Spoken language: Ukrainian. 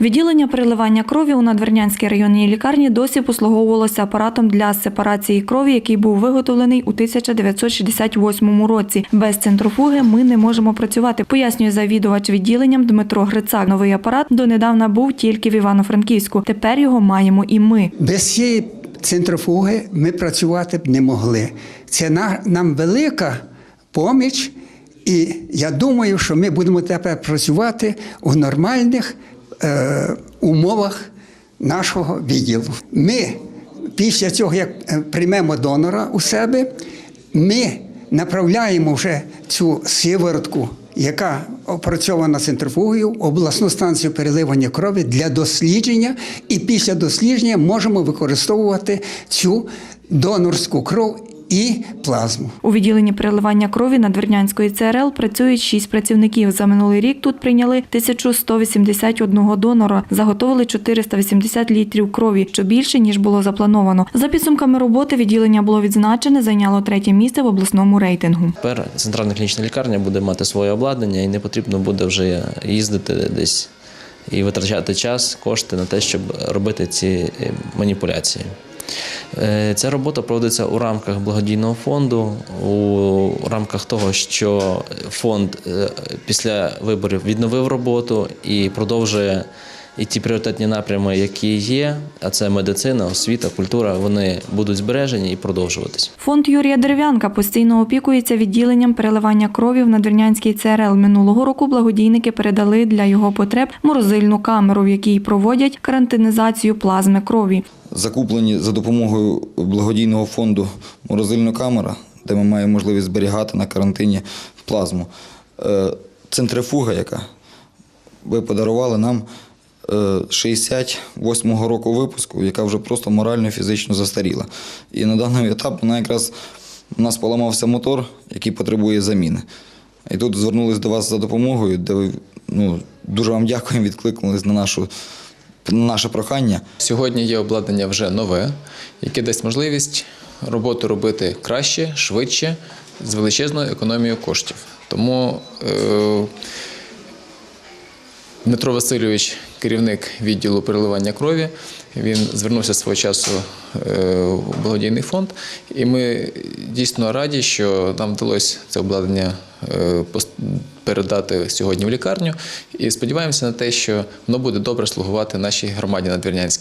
Відділення переливання крові у Надвірнянській районній лікарні досі послуговувалося апаратом для сепарації крові, який був виготовлений у 1968 році. Без центрофуги ми не можемо працювати, пояснює завідувач відділенням Дмитро Грицак. Новий апарат донедавна був тільки в Івано-Франківську. Тепер його маємо і ми. Без цієї центрофуги ми працювати б не могли. Це на- нам велика поміч, і я думаю, що ми будемо тепер працювати у нормальних е, умовах нашого відділу. Ми після цього, як е, приймемо донора у себе, ми направляємо вже цю сиворотку, яка опрацьована центрифугою, обласну станцію переливання крові для дослідження, і після дослідження можемо використовувати цю донорську кров і плазму. У відділенні переливання крові Надвірнянської ЦРЛ працюють шість працівників. За минулий рік тут прийняли 1181 донора, заготовили 480 літрів крові, що більше ніж було заплановано. За підсумками роботи відділення було відзначене, зайняло третє місце в обласному рейтингу. Тепер центральна клінічна лікарня буде мати своє обладнання і не потрібно буде вже їздити десь і витрачати час, кошти на те, щоб робити ці е, маніпуляції. Е, Ця робота проводиться у рамках благодійного фонду, у рамках того, що фонд е, після виборів відновив роботу і продовжує і ті пріоритетні напрями, які є, а це медицина, освіта, культура, вони будуть збережені і продовжуватись. Фонд Юрія Дерев'янка постійно опікується відділенням переливання крові в Надвірнянській ЦРЛ. Минулого року благодійники передали для його потреб морозильну камеру, в якій проводять карантинізацію плазми крові. закуплені за допомогою благодійного фонду морозильна камера, де ми маємо можливість зберігати на карантині плазму. Е, Центрифуга, яка ви подарували нам 68-го року випуску, яка вже просто морально і фізично застаріла. І на даний етап вона якраз у нас поламався мотор, який потребує заміни. І тут звернулись до вас за допомогою, де ви ну, дуже вам дякуємо, відкликнулись на нашу на наше прохання. Сьогодні є обладнання вже нове, яке дасть можливість роботу робити краще, швидше, з величезною економією коштів. Тому е, Дмитро Васильович, керівник відділу переливання крові, він звернувся свого часу е, в благодійний фонд, і ми дійсно раді, що нам вдалося це обладнання е, передати сьогодні в лікарню. І сподіваємося на те, що воно буде добре слугувати нашій громаді надвірнянській.